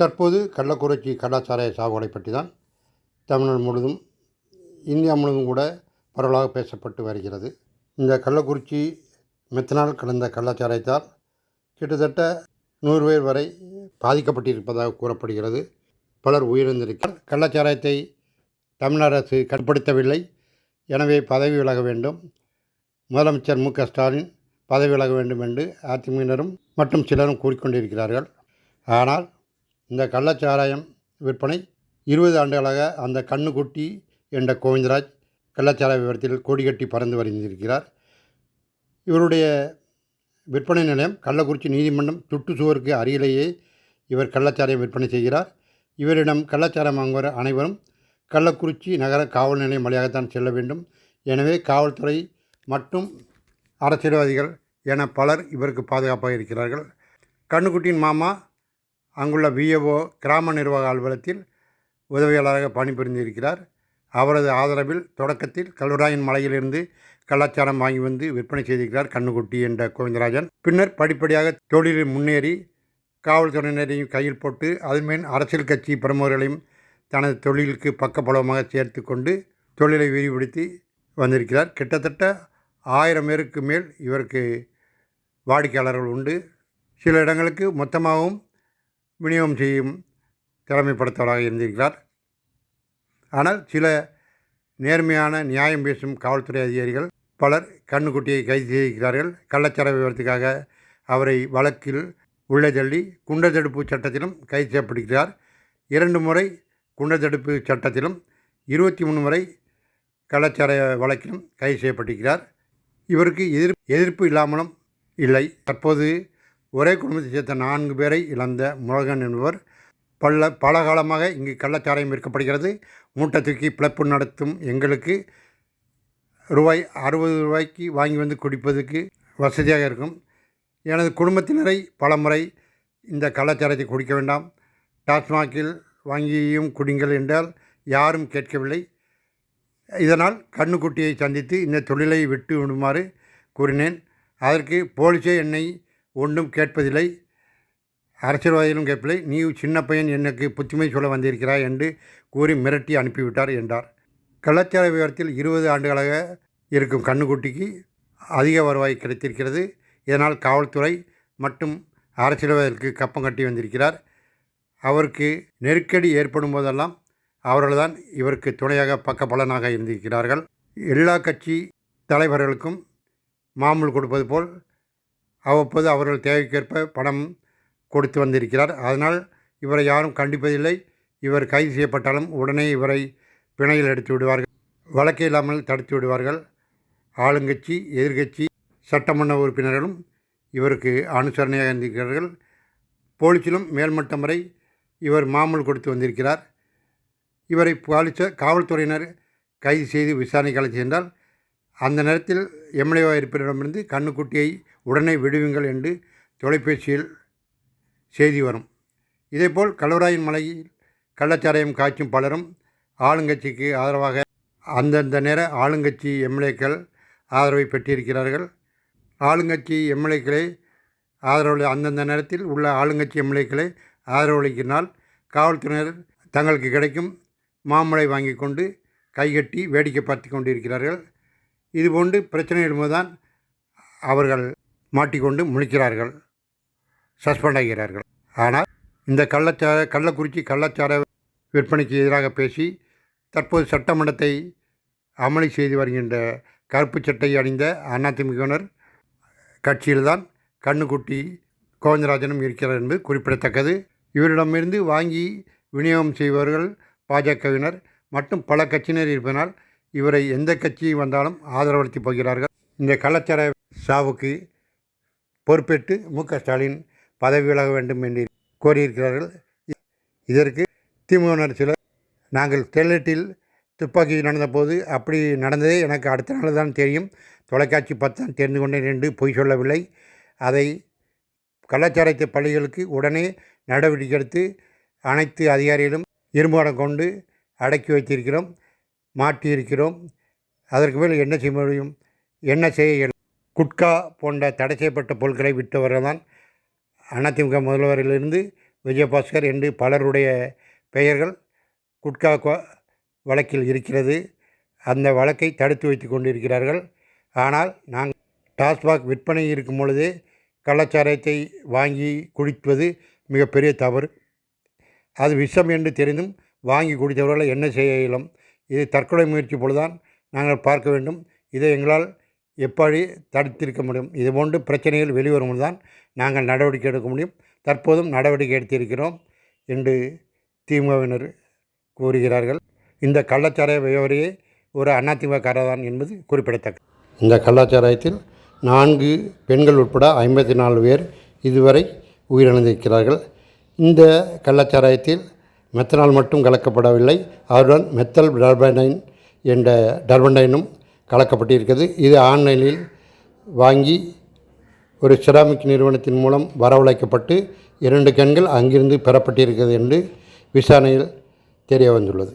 தற்போது கள்ளக்குறிச்சி கலாச்சார சாகுபடை பற்றி தான் தமிழ்நாடு முழுதும் இந்தியா முழுவதும் கூட பரவலாக பேசப்பட்டு வருகிறது. இந்த கள்ளக்குறிச்சி மெத்தனால் கலந்த கலாச்சாரத்தால் கிட்டத்தட்ட நூறு பேர் வரை பாதிக்கப்பட்டிருப்பதாக கூறப்படுகிறது. பலர் உயிரிழந்திருக்கிறார். கள்ளச்சாராயத்தை தமிழ்நாடு அரசு கட்டுப்படுத்தவில்லை. எனவே பதவி விலக வேண்டும். முதலமைச்சர் மு க ஸ்டாலின் பதவி விலக வேண்டும் என்று அதிமுகவினரும் மற்றும் சிலரும் கூறிக்கொண்டிருக்கிறார்கள். ஆனால் இந்த கள்ளச்சாராயம் விற்பனை இருபது ஆண்டுகளாக அந்த கண்ணுக்குட்டி என்ற கோவிந்தராஜ் கள்ளச்சாராய விவரத்தில் கொடி கட்டி பறந்து வருந்திருக்கிறார். இவருடைய விற்பனை நிலையம் கள்ளக்குறிச்சி நீதிமன்றம் சுற்றுச்சுவருக்கு அருகிலேயே இவர் கள்ளச்சாராயம் விற்பனை செய்கிறார். இவரிடம் கள்ளச்சாராயம் வாங்குவோர் அனைவரும் கள்ளக்குறிச்சி நகர காவல் நிலையம் வழியாகத்தான் செல்ல வேண்டும். எனவே காவல்துறை மற்றும் அரசியல்வாதிகள் என பலர் இவருக்கு பாதுகாப்பாக இருக்கிறார்கள். கண்ணுக்குட்டியின் மாமா அங்குள்ள விஏஓ கிராம நிர்வாக அலுவலகத்தில் உதவியாளராக பணிபுரிந்திருக்கிறார். அவரது ஆதரவில் தொடக்கத்தில் கல்வராயன் மலையிலிருந்து கலாச்சாரம் வாங்கி வந்து விற்பனை செய்திருக்கிறார் கண்ணுக்குட்டி என்ற கோவிந்தராஜன். பின்னர் படிப்படியாக தொழிலில் முன்னேறி காவல்துறையினரையும் கையில் போட்டு அதுமேல் அரசியல் கட்சி பிரமுகர்களையும் தனது தொழிலுக்கு பக்கபலமாக சேர்த்து கொண்டு தொழிலை விரிவுபடுத்தி வந்திருக்கிறார். கிட்டத்தட்ட ஆயிரம் பேருக்கு மேல் இவருக்கு வாடிக்கையாளர்கள் உண்டு. சில இடங்களுக்கு மொத்தமாகவும் விநியோகம் செய்யும் திறமைப்படுத்தவராக இருந்திருக்கிறார். ஆனால் சில நேர்மையான நியாயம் பேசும் காவல்துறை அதிகாரிகள் பலர் கண்ணுக்குட்டியை கைது செய்திருக்கிறார்கள். கள்ளச்சார விவரத்துக்காக அவரை வழக்கில் உள்ளே தள்ளி குண்டர் தடுப்பு சட்டத்திலும் கைது செய்யப்படுகிறார் இரண்டு முறை குண்டர் தடுப்பு சட்டத்திலும் இருபத்தி மூணு முறை கள்ளச்சாரை வழக்கிலும் கைது செய்யப்பட்டிருக்கிறார். இவருக்கு எதிர் எதிர்ப்பு இல்லாமலும் இல்லை. தற்போது ஒரே குடும்பத்தை சேர்த்த நான்கு பேரை இழந்த முருகன் என்பவர் பல பல காலமாக இங்கு கள்ளச்சாராயம் விற்கப்படுகிறது. மூட்டை தூக்கி பிளப்பு நடத்தும் எங்களுக்கு ரூபாய் அறுபது ரூபாய்க்கு வாங்கி வந்து குடிப்பதற்கு வசதியாக இருக்கும். எனது குடும்பத்தினரை பலமுறை இந்த கள்ளச்சாரத்தை குடிக்க வேண்டாம். டாஸ்மாகில் வாங்கியும் குடிங்கள் என்றால் யாரும் கேட்கவில்லை. இதனால் கண்ணுக்குட்டியை சந்தித்து இந்த தொழிலை விட்டு விடுமாறு கூறினேன். அதற்கு போலீஸே என்னை ஒன்றும் கேட்பதில்லை. அரசியல்வாதிகளும் கேட்பதில்லை. நீ சின்ன பையன் எனக்கு புத்திமை சொல்ல வந்திருக்கிறாய் என்று கூறி மிரட்டி அனுப்பிவிட்டார் என்றார். கள்ளச்சார விவரத்தில் இருபது ஆண்டுகளாக இருக்கும் கண்ணுக்குட்டிக்கு அதிக வருவாய் கிடைத்திருக்கிறது. இதனால் காவல்துறை மற்றும் அரசியல்வாதிகளுக்கு கப்பம் கட்டி வந்திருக்கிறார். அவருக்கு நெருக்கடி ஏற்படும் போதெல்லாம் அவர்கள்தான் இவருக்கு துணையாக பக்க பலனாக இருந்திருக்கிறார்கள். எல்லா கட்சி தலைவர்களுக்கும் மாமூல் கொடுப்பது போல் அவ்வப்போது அவர்கள் தேவைக்கேற்ப பணம் கொடுத்து வந்திருக்கிறார். அதனால் இவரை யாரும் கண்டிப்பதில்லை. இவர் கைது செய்யப்பட்டாலும் உடனே இவரை பிணையில் எடுத்து விடுவார்கள். வழக்கே இல்லாமல் தடுத்து விடுவார்கள். ஆளுங்கட்சி எதிர்கட்சி சட்டமன்ற உறுப்பினர்களும் இவருக்கு அனுசரணையாக இருந்திருக்கிறார்கள். போலீஸிலும் மேல்மட்டம் வரை இவர் மாமூல் கொடுத்து வந்திருக்கிறார். இவரை பாலிச காவல்துறையினர் கைது செய்து விசாரணைக்கு அழைத்து சென்றால் அந்த நேரத்தில் எம்எல்ஏ இருப்பினரிடமிருந்து கண்ணுக்குட்டியை உடனே விடுவீங்கள் என்று தொலைபேசியில் செய்தி வரும். இதேபோல் கலவராயன் மலையில் கள்ளச்சாராயம் காய்ச்சும் பலரும் ஆளுங்கட்சிக்கு ஆதரவாக அந்தந்த நேர ஆளுங்கட்சி எம்எல்ஏக்கள் ஆதரவை பெற்றிருக்கிறார்கள். ஆளுங்கட்சி எம்எல்ஏக்களை ஆதரவு அந்தந்த நேரத்தில் உள்ள ஆளுங்கட்சி எம்எல்ஏக்களை ஆதரவளிக்கினால் காவல்துறையினர் தங்களுக்கு கிடைக்கும் மாமலை வாங்கி கொண்டு கைகட்டி வேடிக்கை பார்த்து கொண்டிருக்கிறார்கள். இதுபோன்று பிரச்சனை எழும்போதுதான் அவர்கள் மாட்டிக்கொண்டு முழிக்கிறார்கள். சஸ்பெண்ட் ஆகிறார்கள். ஆனால் இந்த கள்ளச்சார கள்ளக்குறிச்சி கள்ளச்சார விற்பனைக்கு எதிராக பேசி தற்போது சட்டமன்றத்தை அமளி செய்து வருகின்ற கருப்பு சட்டை அணிந்த அதிமுகவினர் கட்சியில்தான் கண்ணுக்குட்டி கோவிந்தராஜனும் இருக்கிறார் என்பது குறிப்பிடத்தக்கது. இவரிடமிருந்து வாங்கி விநியோகம் செய்பவர்கள் பாஜகவினர் மற்றும் பல கட்சியினர் இருப்பதனால் இவரை எந்த கட்சி வந்தாலும் ஆதரவளித்து போகிறார்கள். இந்த கள்ளச்சார சாவுக்கு பொறுப்பேற்று மு. க. ஸ்டாலின் பதவி விலக வேண்டும் என்று கோரியிருக்கிறார்கள். இதற்கு திமுகவினர் சிலர் நாங்கள் தெல்லட்டில் துப்பாக்கி நடந்தபோது அப்படி நடந்ததே. எனக்கு அடுத்த நாள் தான் தெரியும். தொலைக்காட்சி பத்தான் தெரிந்து கொண்டேன் என்று பொய் சொல்லவில்லை. அதை கலாச்சாரத்தை பள்ளிகளுக்கு உடனே நடவடிக்கை எடுத்து அனைத்து அதிகாரிகளும் இரும்பாடம் கொண்டு அடக்கி வைத்திருக்கிறோம் மாட்டியிருக்கிறோம். அதற்கு மேல் என்ன செய்ய முடியும்? என்ன செய்ய குட்கா போன்ற தடை செய்யப்பட்ட பொருட்களை விற்றவர்கள் அதிமுக முதல்வரிலிருந்து விஜயபாஸ்கர் என்று பலருடைய பெயர்கள் குட்கா வழக்கில் இருக்கிறது. அந்த வழக்கை தடுத்து வைத்து கொண்டிருக்கிறார்கள். ஆனால் நாங்கள் டாஸ்மாக் விற்பனை இருக்கும் பொழுதே கள்ளச்சாராயத்தை வாங்கி குடிப்பது மிகப்பெரிய தவறு. அது விஷம் என்று தெரிந்தும் வாங்கி குடித்தவர்களை என்ன செய்ய இயலும்? இது தற்கொலை முயற்சி போலதான் நாங்கள் பார்க்க வேண்டும். இதை எங்களால் எப்படி தடுத்திருக்க முடியும்? இதுபோன்று பிரச்சனைகள் வெளிவரும் தான் நாங்கள் நடவடிக்கை எடுக்க முடியும். தற்போதும் நடவடிக்கை எடுத்திருக்கிறோம் என்று திமுகவினர் கூறுகிறார்கள். இந்த கள்ளச்சாராய வியாபாரியே ஒரு அதிமுககாரர் தான் என்பது குறிப்பிடத்தக்கது இந்த கள்ளச்சாராயத்தில் நான்கு பெண்கள் உட்பட ஐம்பத்தி நாலு பேர் இதுவரை உயிரிழந்திருக்கிறார்கள். இந்த கள்ளச்சாராயத்தில் மெத்தனால் மட்டும் கலக்கப்படவில்லை. அவருடன் மெத்தல் டர்பனைன் என்ற டர்பனைனும் கலக்கப்பட்டிருக்கிறது. இது ஆன்லைனில் வாங்கி ஒரு செராமிக் நிறுவனத்தின் மூலம் வரவழைக்கப்பட்டு இரண்டு கண்கள் அங்கிருந்து பெறப்பட்டிருக்கிறது என்று விசாரணையில் தெரிய வந்துள்ளது.